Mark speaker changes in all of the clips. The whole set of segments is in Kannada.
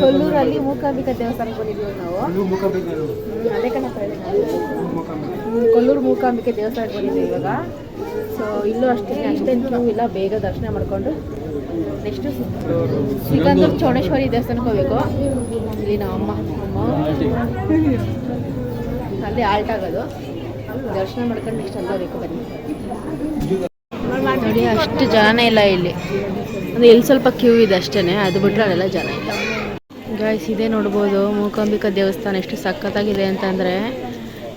Speaker 1: ಕೊಲ್ಲೂರಲ್ಲಿ ಮೂಕಾಂಬಿಕಾ ದೇವಸ್ಥಾನಕ್ಕೆ ಬಂದಿದ್ದೀವಿ ನಾವು. ಅದೇ ಕಣಪ್ಪ. ಕೊಲ್ಲೂರು ಮೂಕಾಂಬಿಕೆ ದೇವಸ್ಥಾನಕ್ಕೆ ಬಂದಿದ್ದೀವಿ ಇವಾಗ. ಸೊ ಇಲ್ಲೂ ಅಷ್ಟೇ ಅಷ್ಟೇನು ಕ್ಯೂ ಇಲ್ಲ ಬೇಗ ದರ್ಶನ ಮಾಡಿಕೊಂಡು ನೆಕ್ಸ್ಟ್ ಸಿಕ್ಕಂದೂರು ಚೌಡೇಶ್ವರಿ ದೇವಸ್ಥಾನಕ್ಕೆ ಹೋಗ್ಬೇಕು. ಇಲ್ಲಿ ನಮ್ಮ ಅಮ್ಮ ಅಮ್ಮ. ಅಲ್ಲಿ ಆಲ್ಟ್ ಆಗೋದು. ದರ್ಶನ ಮಾಡ್ಕೊಂಡು ನೆಕ್ಸ್ಟ್ ಅಲ್ಲಿ ಹೋಗ್ಬೇಕು ಬನ್ನಿ. ನೋಡಿ ಅಷ್ಟು ಜನ ಇಲ್ಲ ಇಲ್ಲಿ. ಅಂದರೆ ಇಲ್ಲಿ ಸ್ವಲ್ಪ ಕ್ಯೂ ಇದೆ ಅಷ್ಟೇ ಅದು ಬಿಟ್ಟರೆ ಅಲ್ಲೆಲ್ಲ ಜನ ಇಲ್ಲ. ಗಾಯ್ಸ್ ಇದೆ ನೋಡ್ಬೋದು. ಮೂಕಾಂಬಿಕಾ ದೇವಸ್ಥಾನ ಎಷ್ಟು ಸಖತ್ತಾಗಿದೆ ಅಂತಂದರೆ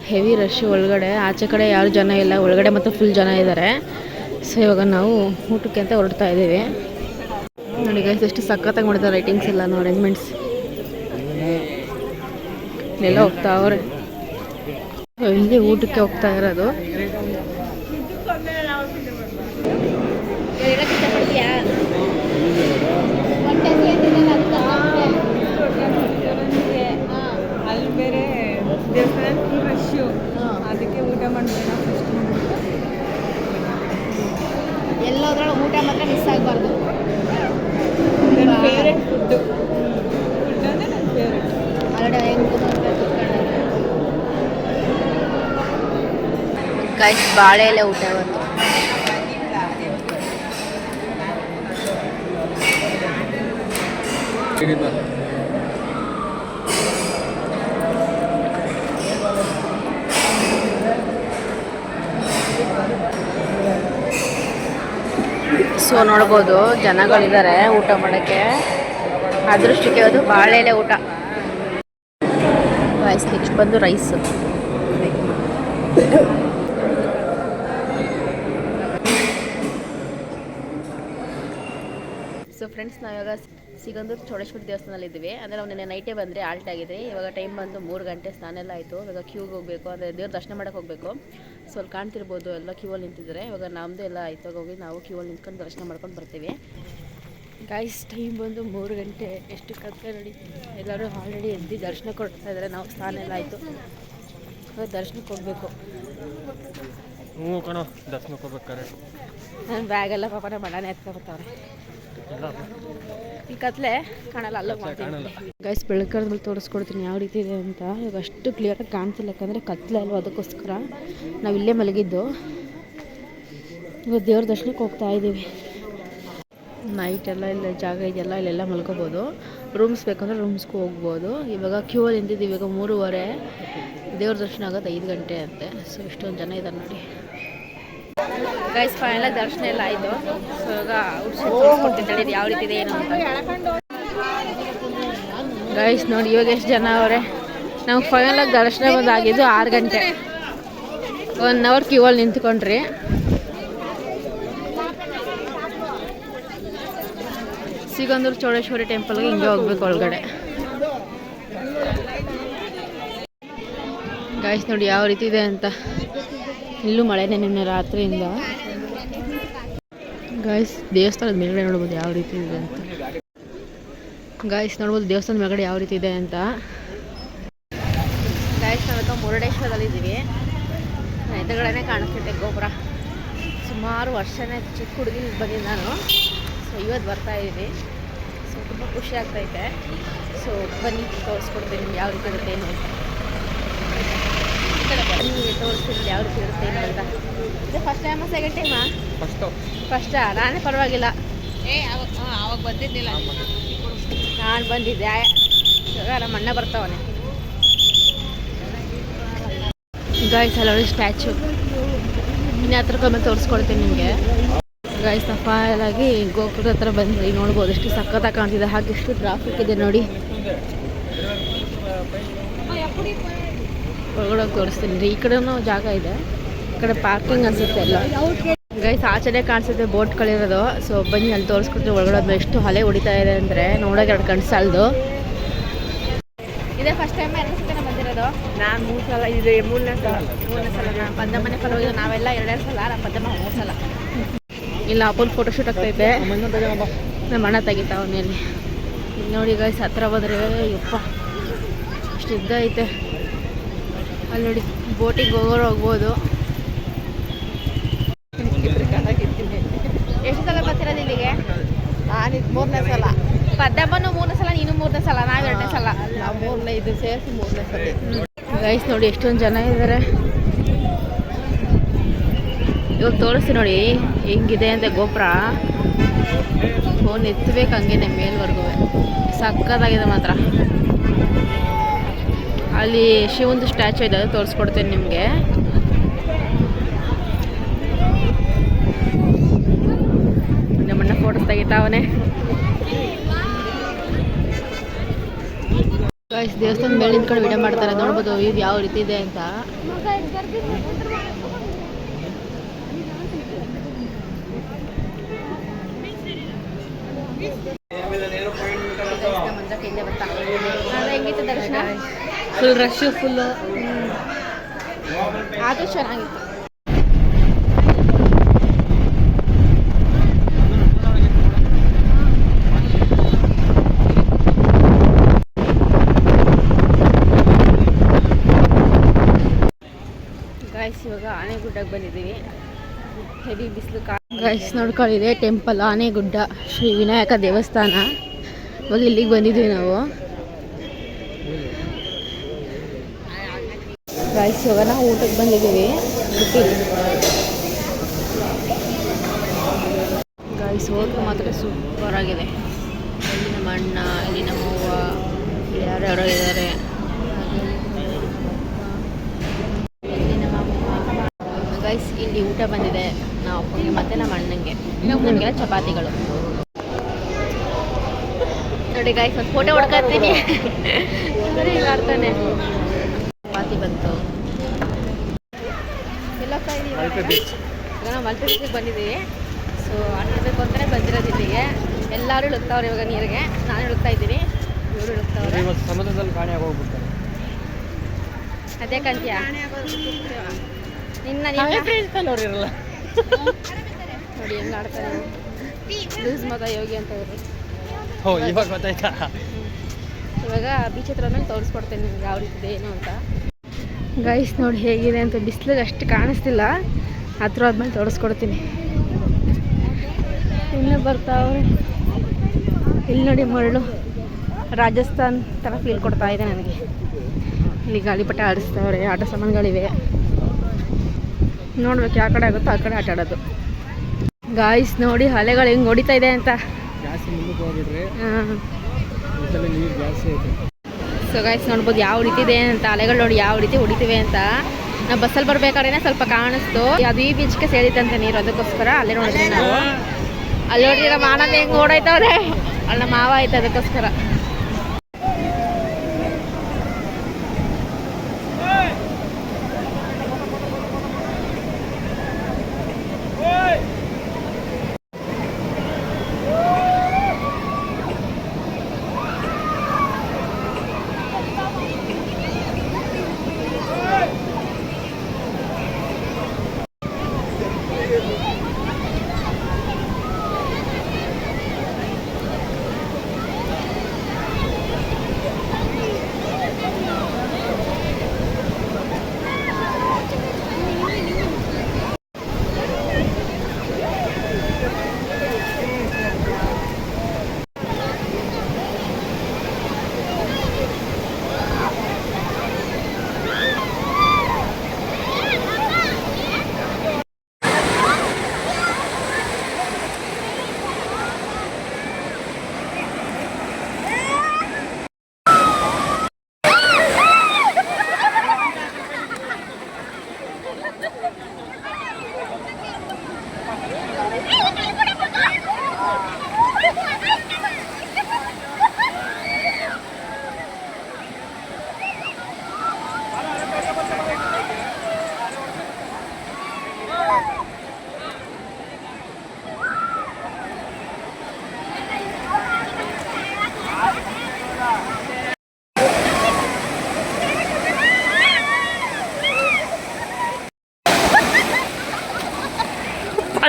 Speaker 1: ಹೆವಿ ರಶ್ ಒಳಗಡೆ. ಆಚೆ ಕಡೆ ಯಾರು ಜನ ಇಲ್ಲ. ಒಳಗಡೆ ಮತ್ತು ಫುಲ್ ಜನ ಇದ್ದಾರೆ ಸೊ ಇವಾಗ ನಾವು ಊಟಕ್ಕೆ ಅಂತ ಹೊರಡ್ತಾ ಇದ್ದೀವಿ. ನೋಡಿ ಗೈಸ್ ಎಷ್ಟು ಸಖತ್ತಾಗಿ ಮಾಡಿದ್ದಾರೆ ರೈಟಿಂಗ್ಸ್ ಎಲ್ಲ ಅರೇಂಜ್ಮೆಂಟ್ಸ್ ಎಲ್ಲ ಹೋಗ್ತಾ ಅವ್ರೆ. ಇಲ್ಲಿ ಊಟಕ್ಕೆ ಹೋಗ್ತಾ ಇರೋದು
Speaker 2: ಅಲ್ಲಿ ಬೇರೆ ದೇವಸ್ಥಾನ ಫುಲ್ ರಶ್ಶು ಅದಕ್ಕೆ ಊಟ ಮಾಡಬೇಡ ಫಸ್ಟ್
Speaker 1: ಎಲ್ಲೋದ್ರೊಳಗೆ ಊಟ ಮಾತ್ರ ಮಿಸ್ ಆಗಬಾರ್ದು
Speaker 2: ನನ್ನ ಫೇವ್ರೆಟ್ ಫುಡ್ಡು ಫುಡ್ ಅಂದರೆ ನನ್ನ ಫೇವ್ರೆಟ್
Speaker 1: ಹೊರಗಡೆ ಹೆಂಗೆ ಗಾಯ್ಸ್ ಬಾಳೆ ಎಲೆ ಊಟ ಬಂತು. ಸೊ ನೋಡ್ಬೋದು, ಜನಗಳಿದ್ದಾರೆ ಊಟ ಮಾಡೋಕ್ಕೆ. ಅದೃಷ್ಟಕ್ಕೆ ಅದು ಬಾಳೆ ಎಲೆ ಊಟ. ರೈಸ್ ನೆಕ್ಸ್ಟ್ ಬಂದು ರೈಸ್ ಸೊ ಫ್ರೆಂಡ್ಸ್ ನಾವಿವಾಗ ಸಿಗಂದೂರು ಚೌಡೇಶ್ವರಿ ದೇವಸ್ಥಾನದಲ್ಲಿ ಇದ್ದೀವಿ ಅಂದರೆ ನಾವು ನಿನ್ನೆ ನೈಟೇ ಬಂದರೆ ಆಲ್ಟ್ ಆಗಿದೆ ಇವಾಗ ಟೈಮ್ ಬಂದು ಮೂರು ಗಂಟೆ ಸ್ನಾನ ಎಲ್ಲ ಆಯಿತು. ಇವಾಗ ಕ್ಯೂಗೆ ಹೋಗಬೇಕು. ಅಂದರೆ ದೇವ್ರ ದರ್ಶನ ಮಾಡೋಕೆ ಹೋಗಬೇಕು. ಸೊ ಅಲ್ಲಿ ಕಾಣ್ತಿರ್ಬೋದು ಎಲ್ಲ ಕ್ಯೂವಲ್ಲಿ ನಿಂತಿದ್ದಾರೆ ಇವಾಗ ನಮ್ಮದು ಎಲ್ಲ ಆಯಿತು. ಹೋಗಿ ನಾವು ಕ್ಯೂವಲ್ಲಿ ನಿಂತ್ಕೊಂಡು ದರ್ಶನ ಮಾಡ್ಕೊಂಡು ಬರ್ತೀವಿ. ಗಾಯ್ಸ್ ಟೈಮ್ ಬಂದು ಮೂರು ಗಂಟೆ. ಎಷ್ಟು ಕತ್ತೆ ನೋಡಿ. ಎಲ್ಲರೂ ಆಲ್ರೆಡಿ ಎದ್ದು ದರ್ಶನ ಕೊಡ್ತಾ ಇದ್ದಾರೆ ನಾವು ಸ್ನಾನ ಎಲ್ಲ ಆಯಿತು. ಇವಾಗ ದರ್ಶನಕ್ಕೆ ಹೋಗಬೇಕು.
Speaker 3: ಹ್ಞೂ ಕಣೋ ದರ್ಶನಕ್ಕೆ ಹೋಗ್ಬೇಕಾರೆ
Speaker 1: ನನ್ನ ಬ್ಯಾಗೆಲ್ಲ ಪಾಪ ನಮ್ಮ ಅಣ್ಣನೇ ಎತ್ಕೊಬರ್ತಾವ್ರೆ ಈ ಕತ್ಲೆ ಕಾಣಲ್ಲ ಅಲ್ಲೋಗಿ ಮಾಡ್ತೀನಿ. ಗೈಸ್ ಬೆಳಕರ್ದಲ್ಲಿ ತೋರಿಸ್ಕೊಡ್ತೀನಿ ಯಾವ ರೀತಿ ಇದೆ ಅಂತ. ಇವಾಗ ಅಷ್ಟು ಕ್ಲಿಯರಾಗಿ ಕಾಣ್ತಿಲ್ಲ ಯಾಕಂದರೆ ಕತ್ಲೆ ಅಲ್ವಾ ಅದಕ್ಕೋಸ್ಕರ. ನಾವು ಇಲ್ಲೇ ಮಲಗಿದ್ದು. ಇವಾಗ ದೇವ್ರ ದರ್ಶನಕ್ಕೆ ಹೋಗ್ತಾ ಇದ್ದೀವಿ. ನೈಟ್ ಎಲ್ಲ ಇಲ್ಲ ಜಾಗ ಇದೆಲ್ಲ ಇಲ್ಲೆಲ್ಲ ಮಲ್ಕೋಬೋದು. ರೂಮ್ಸ್ ಬೇಕಂದ್ರೆ ರೂಮ್ಸ್ಗೂ ಹೋಗ್ಬೋದು. ಇವಾಗ ಕ್ಯೂ ಅಲ್ಲಿ ನಿಂತಿದ್ದೀವಿ ಇವಾಗ ಮೂರುವರೆ. ದೇವ್ರ ದರ್ಶನ ಆಗೋದು ಐದು ಗಂಟೆ ಅಂತೆ. ಸೊ ಇಷ್ಟೊಂದು ಜನ ಇದ್ದಾರೆ ನೋಡಿ. ಗೈಸ್ ಫೈನಲ್ ದರ್ಶನ ಎಲ್ಲ ಆಯಿತು. ಸೊ ಇವಾಗ ಯಾವ ರೀತಿ ಇದೆ ಏನು ಅಂತ. ಗೈಸ್ ನೋಡಿ ಇವಾಗ ಎಷ್ಟು ಜನ ಅವರೇ. ನಮ್ಗೆ ಫೈನಲ್ ಆಗಿ ದರ್ಶನ ಬಂದಾಗಿದ್ದು ಆರು ಗಂಟೆ. ಒನ್ ಅವರ್ ಕ್ಯೂ ಅಲ್ಲಿ ನಿಂತ್ಕೊಂಡ್ರಿ. ಸಿಗಂದೂರು ಚೌಡೇಶ್ವರಿ ಟೆಂಪಲ್ಗೆ ಹಿಂಗೆ ಹೋಗ್ಬೇಕು ಒಳಗಡೆ. ಗಾಯ್ಸ್ ನೋಡಿ ಯಾವ ರೀತಿ ಇದೆ ಅಂತ. ಇಲ್ಲೂ ಮಳೆನೇ ನಿನ್ನೆ ರಾತ್ರಿಯಿಂದ. ಗಾಯ್ಸ್ ದೇವಸ್ಥಾನದ ಮೇಲ್ಗಡೆ ನೋಡ್ಬೋದು ಯಾವ ರೀತಿ ಇದೆ ಅಂತ. ಗಾಯ್ಸ್ ನೋಡ್ಬೋದು ದೇವಸ್ಥಾನದ ಮೇಲ್ಗಡೆ ಯಾವ ರೀತಿ ಇದೆ ಅಂತ. ಗಾಯ್ಸ್ ನಾವೀಗ ಮುರುಡೇಶ್ವರದಲ್ಲಿ ಇದ್ದೀವಿ ಎದುರುಗಡೆ ಕಾಣಿಸ್ತಿದೆ ಗೋಪುರ ಸುಮಾರು ವರ್ಷನೇ ಚಿಕ್ಕ ಹುಡುಗಿ ಬಗ್ಗೆ ನಾನು. ಸೊ ಇವತ್ತು ಬರ್ತಾ ಇದ್ದೀನಿ ಸೊ ತುಂಬ ಖುಷಿ ಆಗ್ತೈತೆ ಸೊ ಬನ್ನಿ ತೋರಿಸ್ಕೊಡ್ತೀನಿ ಯಾವ ರೀತಿ ಇರುತ್ತೆ ಏನು ಅಂತ. ಬನ್ನಿ ಅವ್ರು ಯಾವ ರೀತಿ ಇರುತ್ತೆ ಅಂತ. ಇದು ಫಸ್ಟ್ ಟೈಮಾ ಸೆಕೆಂಡ್ ಟೈಮಾ
Speaker 3: ಫಸ್ಟು
Speaker 1: ಫಸ್ಟಾ ನಾನೇ ಪರವಾಗಿಲ್ಲ.
Speaker 2: ಏ ಅವಾಗ ಅವಾಗ ಬಂದಿದ್ದಿಲ್ಲ
Speaker 1: ನಾನು ಬಂದಿದ್ದೆ. ಇವಾಗ ನಮ್ಮ ಅಣ್ಣ ಬರ್ತಾವನೆ. ಗಾಯ್ಸ್ ಅಲ್ಲೊಳ್ಳೆ ಸ್ಟ್ಯಾಚು ಇನ್ನು ಹತ್ರಕ್ಕೆ ಬಂದು ತೋರಿಸ್ಕೊಡ್ತೀನಿ ನಿಮಗೆ. ಗಾಯ್ಸ್ ಆಗಿ ಗೋಪುರದ ಹತ್ರ ಬಂದ್ರಿ ನೋಡ್ಬೋದು ಎಷ್ಟು ಸಖತ್ತಾಗಿ ಕಾಣ್ತಿದೆ. ಹಾಗೆ ಎಷ್ಟು ಟ್ರಾಫಿಕ್ ಇದೆ ನೋಡಿ. ಒಳಗಡೆ ತೋರಿಸ್ತೀನಿ ರೀ. ಈ ಕಡೆನೂ ಜಾಗ ಇದೆ. ಈ ಕಡೆ ಪಾರ್ಕಿಂಗ್ ಅನ್ಸುತ್ತೆ ಎಲ್ಲ. ಗೈಸ್ ಆಚೆನೆ ಕಾಣಿಸುತ್ತೆ ಬೋಟ್ಗಳಿರೋದು ಸೊ ಬನ್ನಿ ಅಲ್ಲಿ ತೋರಿಸ್ಕೊಡ್ತೀವಿ ಒಳಗಡೆ ಎಷ್ಟು ಹಲೆ ಹೊಡಿತಾ ಇದೆ ಅಂದರೆ ನೋಡೋಕೆ ಎರಡು ಕಣ್ಣು ಸಾಲದು. ಇದೇ ಫಸ್ಟ್ ಟೈಮ್ ಎರಡು ಬಂದಿರೋದು. ನಾನು ಮೂರು ಸಲ ಇದೆ ಮೂರನೇ ಸಲ ಮೂರನೇ ಸಲ ನಾನು ಪದ್ದಮ್ಮನೆ ಫಲ ಹೋಗಿದ್ದು ನಾವೆಲ್ಲ ಎರಡೆರಡು ಸಲ ನಾನು ಪದ್ದಮ ಮೂರು ಸಲ. ಇಲ್ಲ ಅಪ್ಪನ ಫೋಟೋಶೂಟ್ ಆಗ್ತೈತೆ ನಮ್ಮ ಅಣ್ಣ ತೆಗಿತಾವ ಮೇಲೆ ನೋಡಿ ಗೈಸ್ ಹತ್ರ ಬಂದರೆ ಯಪ್ಪ ಅಷ್ಟು ಇದ್ದ ಐತೆ. ಅಲ್ಲಿ ನೋಡಿ ಬೋಟಿಗೆ ಹೋಗೋರು ಹೋಗ್ಬೋದು. ಎಷ್ಟು ಸಲ ಬರ್ತಿರೋದು ಇಲ್ಲಿಗೆ
Speaker 2: ನಾನು ಇದು ಮೂರನೇ ಸಲ.
Speaker 1: ಪದ್ದಮ್ಮನು ಮೂರನೇ ಸಲ ನೀನು ಮೂರನೇ ಸಲ ನಾವು ಎರಡನೇ ಸಲ. ಮೂರನೇ ಇದು ಸೇರಿಸಿ ಮೂರನೇ ಸಲ. ಗೈಸ್ ನೋಡಿ ಎಷ್ಟೊಂದು ಜನ ಇದ್ದಾರೆ ಇವಾಗ ತೋರಿಸಿ ನೋಡಿ ಹೆಂಗಿದೆ ಅಂತ ಗೋಪುರ. ಫೋನ್ ಎತ್ತಬೇಕು ಹಂಗೇನೆ ಮೇಲ್ವರ್ಗೂ ಸಕ್ಕತ್ತಾಗಿದೆ ಮಾತ್ರ. ಅಲ್ಲಿ ಶಿವಂದು ಸ್ಟ್ಯಾಚು ಇದೆ, ತೋರಿಸ್ಕೊಡ್ತೇನೆ ನಿಮಗೆ. ನಮ್ಮಣ್ಣ ಫೋಟೋಸ್ ತೆಗಿತಾವನೆ ದೇವಸ್ಥಾನ ಮೇಲೆ ನಿಂತ್ಕೊಂಡು ವಿಡಿಯೋ ಮಾಡ್ತಾರೆ, ನೋಡ್ಬೋದು ಇದು ಯಾವ ರೀತಿ ಇದೆ ಅಂತ. ಹೆಂಗಿತ್ತು ದರ್ಶನ
Speaker 2: ಫುಲ್ ರಶ್ಶು ಫುಲ್ಲು
Speaker 1: ಅದು ಚೆನ್ನಾಗಿತ್ತು. ಗಾಯ್ಸ್ ಇವಾಗ ಆನೆಗುಡ್ಡಕ್ಕೆ ಬಂದಿದ್ದೀವಿ. ಹೆವಿ ಬಿಸಿಲು ಗಾಯ್ಸ್ ನೋಡ್ಕೊಳ್ಳಿದೆ ಟೆಂಪಲ್ ಆನೆಗುಡ್ಡ, ಶ್ರೀ ವಿನಾಯಕ ದೇವಸ್ಥಾನ. ಇವಾಗ ಇಲ್ಲಿಗೆ ಬಂದಿದ್ದೀವಿ ನಾವು. ಗಾಯ್ಸ್ ಇವಾಗ ನಾವು ಊಟಕ್ಕೆ ಬಂದಿದ್ದೀವಿ ಗಾಯಿಸ್ ಗಾಯ್ಸ್ ಹೋಟ್ಲು ಮಾತ್ರ ಸೂಪರ್ ಆಗಿದೆ ಇಲ್ಲಿ ನಮ್ಮ ಅಣ್ಣ ಇಲ್ಲಿ ನಮ್ಮ ಅವ್ವ ಯಾರ್ಯಾರೋ ಇದ್ದಾರೆ ಇಲ್ಲಿ ನಮ್ಮ ಗೈಸ್ ಇಲ್ಲಿ ಊಟ ಬಂದಿದೆ ನಾವು ಅಪ್ಪಂಗೆ ಮತ್ತೆ ನಮ್ಮ ಅಣ್ಣಂಗೆ ನಮಗೆಲ್ಲ ಚಪಾತಿಗಳು ನೋಡಿ ಗಾಯ್ಸ್ ಒಂದು ಫೋಟೋ ಹೊಡ್ಕೊತೀನಿ ಅಂದರೆ ಚಪಾತಿ ಬಂತು. ಎಲ್ಲ ಈಗ ನಾವು ಮಲ್ಪೆ ಬೀಚಿಗೆ ಬಂದಿದ್ದೀವಿ ಸೊ ಆಟಾಡಬೇಕು ಅಂತಲೇ ಬಂದಿರೋದು ಇಲ್ಲಿಗೆ. ಎಲ್ಲರೂ ಇಳುಕ್ತಾವ್ರೆ ಇವಾಗ ನೀರಿಗೆ. ನಾನು ಇಳುತ್ತಾ ಇದ್ದೀನಿ. ಇವರು ಇಳುಕ್ತಾವ್ರೆ.
Speaker 3: ಇವತ್ತು ಸಮುದ್ರದಲ್ಲಿ ಕಾಣಿಯಾಗಿ ಹೋಗ್ಬಿಡ್ತಾರೆ
Speaker 1: ಅದೇ ಕಂತಿಯ ನಿನ್ನ
Speaker 3: ಇರಲ್ಲ.
Speaker 1: ನೋಡಿ ಹೆಂಗೆ ಆಡ್ತಾರೆ ಲೂಸ್ ಮಗ ಯೋಗಿ ಅಂತ ಇವರು.
Speaker 3: ಹೋ ಇವಾಗ ಗೊತ್ತಾಯ್ತಾ?
Speaker 1: ಇವಾಗ ಬೀಚ್ ತೋರಿಸ್ಕೊಡ್ತೇನೆ ನಿಮ್ಗೆ ಯಾವ ರೀತಿ ಇದೆ ಏನು ಅಂತ. ಗೈಸ್ ನೋಡಿ ಹೇಗಿದೆ ಅಂತ ಬಿಸಿಲಿಗೆ ಅಷ್ಟು ಕಾಣಿಸ್ತಿಲ್ಲ. ಹತ್ರ ಆದ್ಮೇಲೆ ತೋರಿಸ್ಕೊಡ್ತೀನಿ. ಇನ್ನೂ ಬರ್ತಾವ್ರೆ ಇಲ್ಲಿ ನೋಡಿ ಮರಳು. ರಾಜಸ್ಥಾನ್ ಥರ ಫೀಲ್ ಕೊಡ್ತಾ ಇದೆ ನನಗೆ. ಇಲ್ಲಿ ಗಾಳಿಪಟ ಆಡಿಸ್ತಾವ್ರೆ ಆಟ ಸಾಮಾನುಗಳಿವೆ. ನೋಡ್ಬೇಕು ಯಾವ ಕಡೆ ಆಗುತ್ತೋ ಆ ಕಡೆ ಆಟ ಆಡೋದು. ಗಾಯ್ಸ್ ನೋಡಿ ಅಲೆಗಳು ಹೆಂಗೆ ಹೊಡಿತಾ ಇದೆ ಅಂತ. ಹಾಂ
Speaker 3: ಇದರಲ್ಲಿ ನೀರು ಜಾಸ್ತಿ ಐತೆ
Speaker 1: ಸೊ ಗಾಯ್ಸ್ ನೋಡ್ಬೋದು ಯಾವ ರೀತಿ ಇದೆ ಅಂತ ಅಲೆಗಳು ನೋಡಿ ಯಾವ ರೀತಿ ಹೊಡಿತಿವೆ ಅಂತ. ನಾವು ಬಸ್ಸಲ್ಲಿ ಬರ್ಬೇಕಾದ್ರೆ ಸ್ವಲ್ಪ ಕಾಣಿಸ್ತು. ಅದು ಈ ಬೀಚ್ಗೆ ಸೇರಿದಂತೆ ನೀರು, ಅದಕ್ಕೋಸ್ಕರ ಅಲ್ಲೇ ನೋಡಿದ್ವಿ ನಾವು. ಅಲ್ಲಿ ನೋಡಿದ್ರೆ ಮಾನವ ಹೆಂಗೆ ಓಡಾಯ್ತವ್ರೆ? ಅಲ್ಲ, ನಮ್ಮ ಮಾವ ಆಯ್ತು ಅದಕ್ಕೋಸ್ಕರ.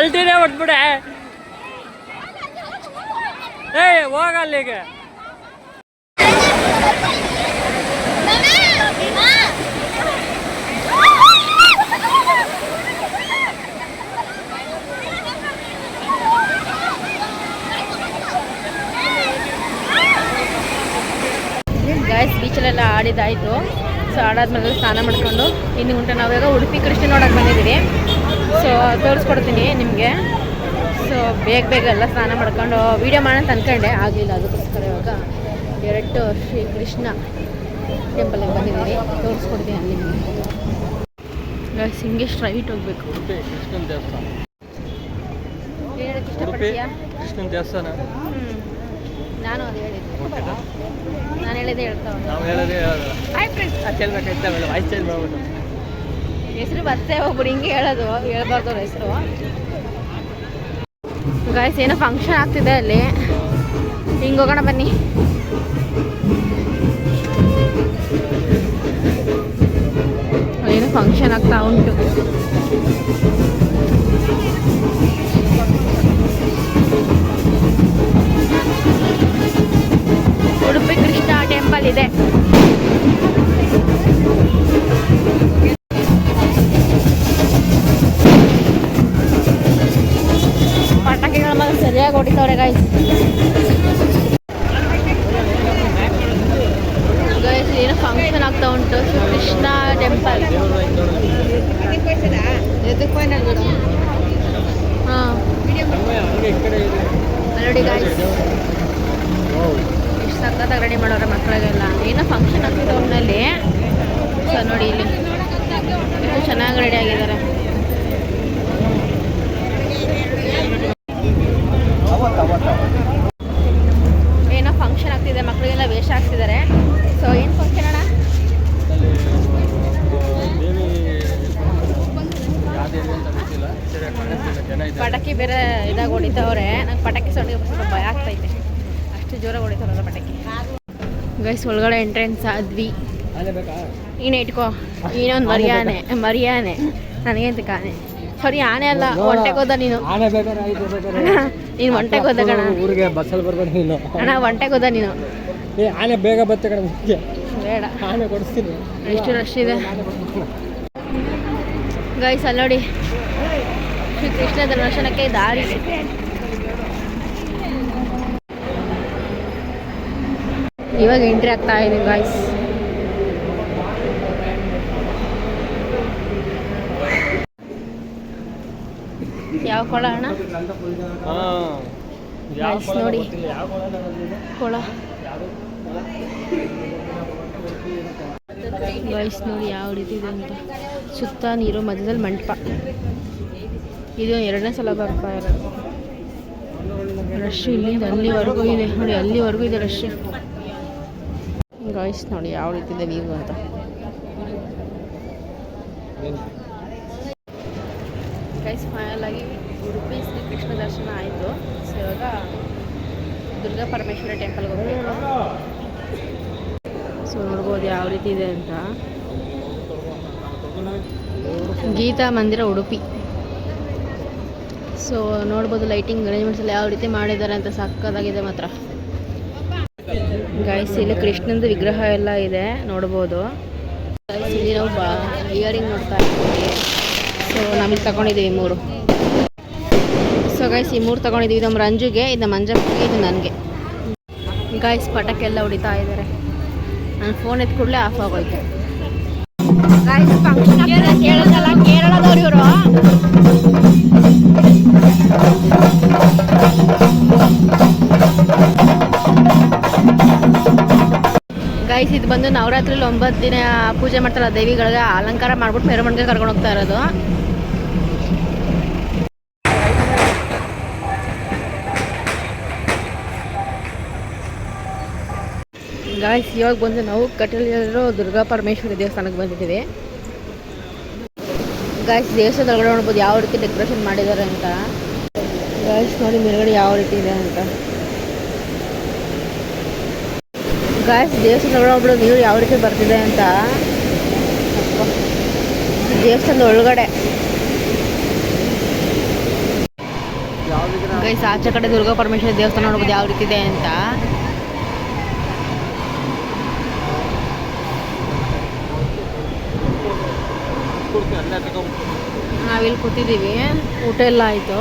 Speaker 3: ಅಲ್ಟಿನೇ ಹೊಡ್ಬಿಡೆ ಏಯ್, ಹೋಗ ಅಲ್ಲಿಗೆ.
Speaker 1: ಗಾಯ್ಸ್ ಬೀಚಲ್ಲೆಲ್ಲ ಆಡಿದ್ದಾಯಿತು. ಸೊ ಆಡಾದ್ಮೇಲೆ ಸ್ನಾನ ಮಾಡ್ಕೊಂಡು, ಇನ್ನು ಉಂಟು. ನಾವಾಗ ಉಡುಪಿ ಕೃಷ್ಣ ನೋಡೋಕೆ ಬಂದಿದ್ದೀವಿ. ಸೊ ತೋರಿಸ್ಕೊಡ್ತೀನಿ ನಿಮಗೆ. ಸೊ ಬೇಗ ಬೇಗ ಎಲ್ಲ ಸ್ನಾನ ಮಾಡ್ಕೊಂಡು ವೀಡಿಯೋ ಮಾಡೋಣ ಅಂತ ಅನ್ಕೊಂಡೆ. ಆಗಲಿಲ್ಲ ಅದಕ್ಕೋಸ್ಕರ ಇವಾಗ ಎರಡು ಶ್ರೀ ಕೃಷ್ಣ ಟೆಂಪಲ್ಗೆ ಬಂದಿದ್ದೀನಿ ತೋರಿಸ್ಕೊಡ್ತೀನಿ ಅಲ್ಲಿ ನಿಮಗೆ. ಹಿಂಗೆ ಸ್ಟ್ರೈಟ್ ಹೋಗ್ಬೇಕು.
Speaker 3: ಕೃಷ್ಣನ ದೇವಸ್ಥಾನ. ಕೃಷ್ಣನ ದೇವಸ್ಥಾನ.
Speaker 1: ಹ್ಞೂ ನಾನು ಅದು ಹೇಳಿದ್ದೆ. ನಾನು ಹೇಳಿದೆ. ಹೇಳ್ತಾ ಹಾಯ್ ಫ್ರೆಂಡ್ಸ್
Speaker 3: ಚೇಂಜ್ ಮಾಡ್ಬಿಟ್ಟು.
Speaker 1: ಹೆಸರು ಬರ್ತೇ ಒಬ್ರು ಹಿಂಗೆ ಹೇಳೋದು, ಹೇಳ್ಬಾರ್ದು ಅವ್ರ ಹೆಸರು. ಗಾಯ್ಸ್ ಏನೋ ಫಂಕ್ಷನ್ ಆಗ್ತಿದೆ ಅಲ್ಲಿ. ಹಿಂಗೆ ಹೋಗೋಣ ಬನ್ನಿ. ಏನೋ ಫಂಕ್ಷನ್ ಆಗ್ತಾ ಉಂಟು. ನೋಡಿ ಗಾಯ್ಸ್ ಎಷ್ಟು ಸಖತ್ತಾಗಿ ರೆಡಿ ಮಾಡೋರ ಮಕ್ಕಳಿಗೆಲ್ಲ ಏನೋ ಫಂಕ್ಷನ್ ಆಗ್ತಿದೆ ಒಟ್ಟಿನಲ್ಲಿ ಸೊ ನೋಡಿ ಇಲ್ಲಿ. ಎಷ್ಟು ಚೆನ್ನಾಗಿ ರೆಡಿ ಆಗಿದ್ದಾರೆ. ಏನೋ ಫಂಕ್ಷನ್ ಆಗ್ತಿದೆ, ಮಕ್ಕಳಿಗೆಲ್ಲ ವೇಷ ಹಾಕ್ತಿದ್ದಾರೆ. ಸೊ ಏನು ಪಟಾಕಿ ಬೇರೆ ಇದಾಗ ಹೊಡಿತವ್ರೆ. ನಂಗೆ ಪಟಾಕಿ ಸೊಂಡಿಗೆ ಸ್ವಲ್ಪ ಭಯ ಆಗ್ತೈತೆ. ಅಷ್ಟು ಜೋರಾಗಿ ಹೊಡಿತಾರಲ್ಲ ಪಟಾಕಿ. ಗೈಸ್ ಒಳಗಡೆ ಎಂಟ್ರೆನ್ಸ್ ಆದ್ವಿ.
Speaker 3: ಏನೇ ಇಟ್ಕೋ
Speaker 1: ನೀನು ಇಟ್ಕೋ. ಇನ್ನೊಂದು ಮರಿಯಾನೆ ಮರಿಯಾನೆ. ನನಗೇನು ಕಾನೆ? ಸರಿ ಆನೆ ಅಲ್ಲ ಒಂಟೆಗೆ ಹೋದ ನೀನು. ನೀನು ಒಂಟೆಗೆ ಹೋದ ಕಣ
Speaker 3: ಊರಿಗೆ ಬಸ್ಸಲ್ಲಿ ಬರ್ಬೇಡ ನೀನು.
Speaker 1: ಅಣ್ಣ ಒಂಟೆಗೆ ಹೋದ ನೀನು.
Speaker 3: ಏ ಆನೆ ಬೇಗ ಬತ್ತೆ ಕಣ
Speaker 1: ಬೇಡ.
Speaker 3: ಆನೆ ಕೊಡಿಸ್ತೀನಿ.
Speaker 1: ಎಷ್ಟು ರಶ್ ಇದೆ. ಗೈಸ್ ಅಲ್ಲಿ ನೋಡಿ. ಶ್ರೀ ಕೃಷ್ಣ ದರ್ಶನಕ್ಕೆ ದಾರಿ ಇವಾಗ ಎಂಟ್ರಿ ಆಗ್ತಾ ಇದೆ ಗಾಯ್ಸ್ ಯಾವ ಕೊಳ ಅಣ್ಣ? ನೋಡಿ.
Speaker 3: ಕೊಳ.
Speaker 1: ಗೈಸ್ ನೋಡಿ ಯಾವ ರೀತಿ ಇದೆ ಅಂತ. ಸುತ್ತ ನೀರು, ಮಧ್ಯದಲ್ಲಿ ಮಂಟಪ. ಇದು ಎರಡನೇ ಸಲ ಬರ್ತಾ ಇರೋದು ರಶ್ ಇಲ್ಲಿಂದ ಅಲ್ಲಿವರೆಗೂ ಇದೆ. ನೋಡಿ, ಅಲ್ಲಿವರೆಗೂ ಇದೆ ರಶ್ ಗಾಯ್ಸ್ ನೋಡಿ ಯಾವ ರೀತಿ ಇದೆ ವ್ಯೂ ಅಂತ? ಗೈಸ್ ಫೈನಲ್ ಆಗಿ ಉಡುಪಿ ಶ್ರೀ ಕೃಷ್ಣ ದರ್ಶನ ಆಯಿತು. ಸೊ ಇವಾಗ ದುರ್ಗಾ ಪರಮೇಶ್ವರಿ ಟೆಂಪಲ್ಗೆ ಹೋಗ್ಬೇಕು. ಸೊ ನೋಡ್ಬೋದು ಯಾವ ರೀತಿ ಇದೆ ಅಂತ. ಗೀತಾ ಮಂದಿರ ಉಡುಪಿ. ಸೊ ನೋಡ್ಬೋದು ಲೈಟಿಂಗ್ ಅರೇಂಜ್ಮೆಂಟ್ಸ್ ಎಲ್ಲ ಯಾವ ರೀತಿ ಮಾಡಿದ್ದಾರೆ ಅಂತ ಸಕ್ಕತ್ತಾಗಿದೆ ಮಾತ್ರ. ಗೈಸ್ ಇಲ್ಲಿ ಕೃಷ್ಣಂದು ವಿಗ್ರಹ ಎಲ್ಲ ಇದೆ, ನೋಡ್ಬೋದು. ಇಲ್ಲಿ ನಾವು ಬಾ ಇಯರಿಂಗ್ ನೋಡ್ತಾ ಇದ್ದೀವಿ. ಸೊ ನಮಗೆ ತಗೊಂಡಿದ್ದೀವಿ ಮೂರು. ಸೊ ಗೈಸ್ ಈ ಮೂರು ತಗೊಂಡಿದ್ದೀವಿ ನಮ್ಮ ರಂಜುಗೆ ಇದು ನಮ್ಮ ಇದು ನನಗೆ. ಗಾಯ್ಸ್ ಪಟಾಕಿ ಎಲ್ಲ ಹೊಡಿತಾ ಇದ್ದಾರೆ. ನಾನು ಫೋನ್ ಎತ್ ಆಫ್ ಆಗೋಯ್ತು. ಬಂದು ನವರಾತ್ರಿಲಿ ಒಂಬತ್ತು ದಿನ ಪೂಜೆ ಮಾಡ್ತಾರೆ ದೇವಿಗಳಿಗೆ ಅಲಂಕಾರ ಮಾಡ್ಬಿಟ್ಟು ಮೆರವಣಿಗೆ ಕರ್ಕೊಂಡು ಹೋಗ್ತಾ ಇರೋದು. ಗಾಯ್ಸ್ ಇವಾಗ ಬಂದು ನಾವು ಕಟೀಲಿರೋ ದುರ್ಗಾ ಪರಮೇಶ್ವರಿ ದೇವಸ್ಥಾನಕ್ಕೆ ಬಂದಿದ್ದೀವಿ. ಗಾಯ್ಸ್ ದೇವಸ್ಥಾನದ ಒಳಗಡೆ ನೋಡ್ಬೋದು ಯಾವ ರೀತಿ ಡೆಕೋರೇಷನ್ ಮಾಡಿದ್ದಾರೆ ಅಂತ. ಗಾಯ್ಸ್ ನೋಡಿ ಮೇಲ್ಗಡೆ ಯಾವ ರೀತಿ ಇದೆ ಅಂತ. ಗಾಯ್ಸ್ ದೇವಸ್ಥಾನ ಒಳಗಡೆ ನೀರು ಯಾವ ರೀತಿ ಬರ್ತಿದೆ ಅಂತ. ದೇವಸ್ಥಾನದ ಒಳಗಡೆ. ಗೈಸ್ ಆಚೆ ಕಡೆ ದುರ್ಗಾ ಪರಮೇಶ್ವರ ದೇವಸ್ಥಾನ ನೋಡ್ಬೋದು ಯಾವ ರೀತಿ ಇದೆ ಅಂತ. ನಾವಿಲ್ಲಿ ಕೂತಿದ್ದೀವಿ. ಊಟ ಎಲ್ಲ ಆಯಿತು.